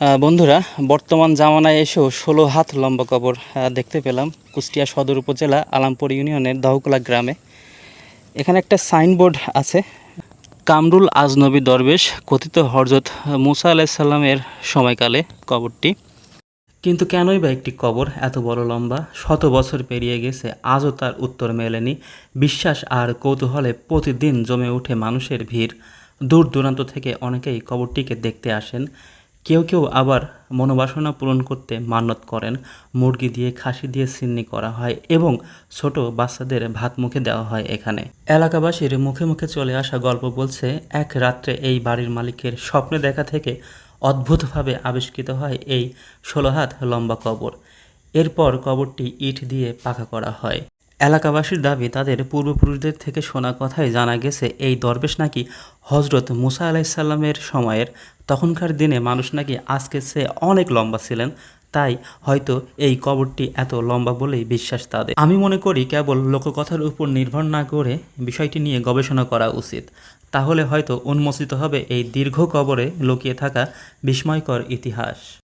বন্ধুরা, বর্তমান জামানায় এসেও ষোলো হাত লম্বা কবর দেখতে পেলাম কুষ্টিয়া সদর উপজেলা আলামপুর ইউনিয়নের দহকুলা গ্রামে। এখানে একটা সাইনবোর্ড আছে, কামরুল আজনবী দরবেশ, কথিত হরজত মুসা আলাইসাল্লামের সময়কালে কবরটি। কিন্তু কেনই বা একটি কবর এত বড় লম্বা? শত বছর পেরিয়ে গেছে, আজও তার উত্তর মেলেনি। বিশ্বাস আর কৌতূহলে প্রতিদিন জমে ওঠে মানুষের ভিড়। দূর দূরান্ত থেকে অনেকেই কবরটিকে দেখতে আসেন। কেউ কেউ আবার মনোবাসনা পূরণ করতে মান্যত করেন। মুরগি দিয়ে, খাসি দিয়ে সিন্নি করা হয় এবং ছোট বাচ্চাদের ভাত মুখে দেওয়া হয় এখানে। এলাকাবাসীর মুখে মুখে চলে আসা গল্প বলছে, এক রাত্রে এই বাড়ির মালিকের স্বপ্নে দেখা থেকে অদ্ভুতভাবে আবিষ্কৃত হয় এই ষোলো হাত লম্বা কবর। এরপর কবরটি ইট দিয়ে পাকা করা হয়। এলাকাবাসীর দাবি, তাদের পূর্বপুরুষদের থেকে শোনা কথায় জানা গেছে, এই দরবেশ নাকি হজরত মুসা আলাইসাল্লামের সময়ের তখনকার দিনে মানুষ নাকি আজকের চেয়ে অনেক লম্বা ছিলেন, তাই হয়তো এই কবরটি এত লম্বা বলেই বিশ্বাস তাদের। আমি মনে করি কেবল লোককথার উপর নির্ভর না করে বিষয়টি নিয়ে গবেষণা করা উচিত। তাহলে হয়তো উন্মোচিত হবে এই দীর্ঘ কবরে লুকিয়ে থাকা বিস্ময়কর ইতিহাস।